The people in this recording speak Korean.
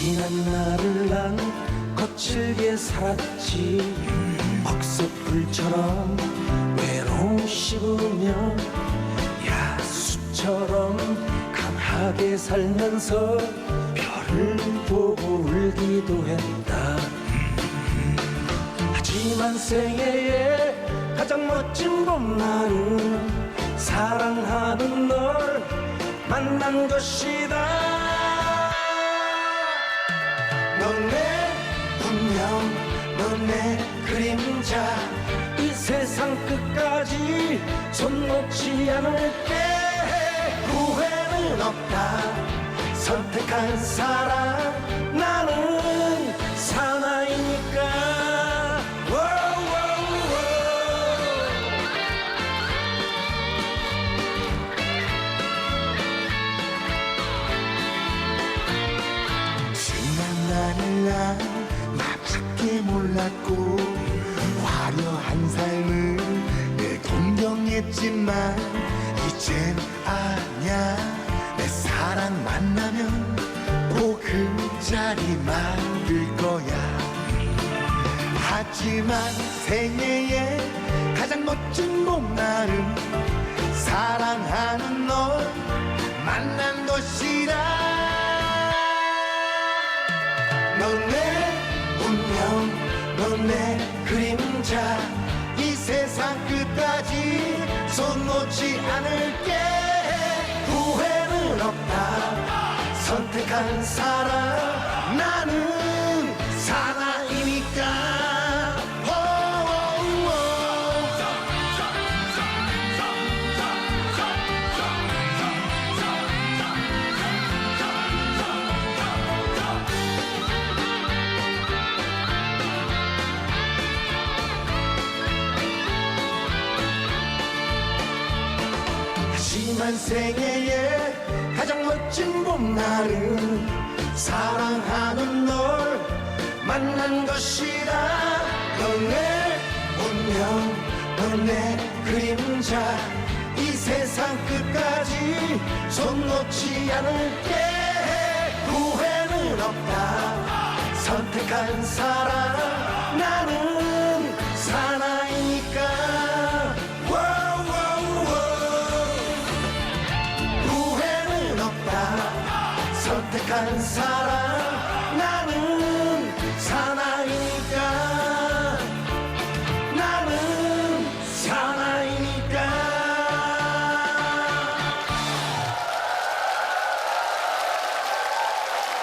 지난 날을 난 거칠게 살았지. 억새불처럼 외로움 씹으며 야수처럼 강하게 살면서 별을 보고 울기도 했다. 하지만 생애의 가장 멋진 봄날은 사랑하는 널 만난 것이다 넌내 운명 넌내 그림자. 이 세상 끝까지 손 놓지 않을게. 후회는 없다. 선택한 사람 몰랐고 화려한 삶을 늘 동경했지만 이젠 아냐 내 사랑 만나면 보금자리 만들 거야. 하지만 생애의 가장 멋진 봄날은 사랑하는 널 만난 것이라 넌 내 운명 넌 내 그림자. 이 세상 끝까지 손 놓지 않을게. 후회는 없다. 선택한 사람 나는 하지만 생애의 가장 멋진 봄날은 사랑하는 널 만난 것이다. 넌내 운명 넌내 그림자 이 세상 끝까지 손 놓지 않을게 후회는 없다. 선택한 사람 선택한 사람